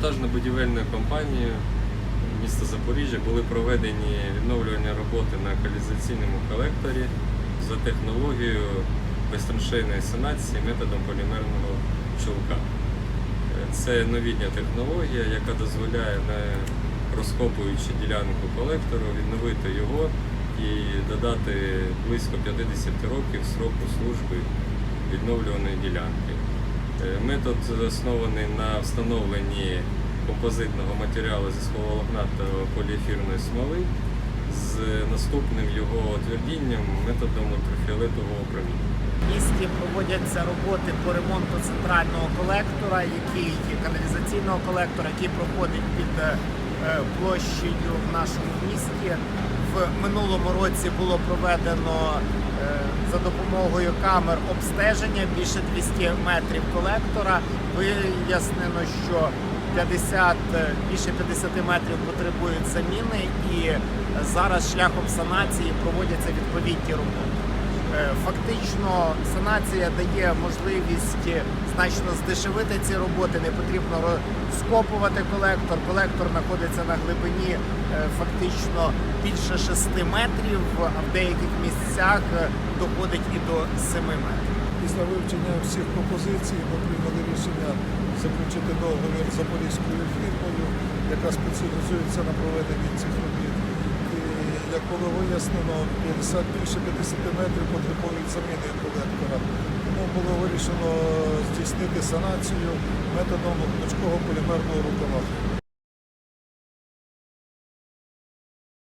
монтажно-будівельною компанією міста Запоріжжя були проведені відновлювальні роботи на каналізаційному колекторі за технологією безтраншейної санації методом полімерного чулка. Е, Це новітня технологія, яка дозволяє, не розкопуючи ділянку колектору, відновити його і додати близько 50 років сроку служби відновлюваної ділянки. Е, Метод заснований на встановленні композитного матеріалу зі сховолокна та поліефірної смоли з наступним його твердінням методом ультрафіолетового проміння. В місті проводяться роботи по ремонту центрального колектора, який каналізаційного колектора, який проходить під е, площею в нашому місті. В минулому році було проведено е, за допомогою камер обстеження більше 200 метрів колектора. Вияснено, що 50, е, більше 50 метрів потребують заміни, і зараз шляхом санації проводяться відповідні роботи. Е, Фактично санація дає можливість е, значно здешевити ці роботи. Не потрібно розкопувати колектор. Колектор знаходиться на глибині е, фактично більше 6 метрів, а в деяких місцях доходить і до 7 метрів. Після вивчення всіх пропозицій ми прийняли рішення заключити договір з запорізькою фірмою, яка спеціалізується на проведенні цих робіт. Було вияснено, 50, більше 50 метрів потребують заміни колектора. Тому було вирішено здійснити санацію методом гнучкого полімерного рукава.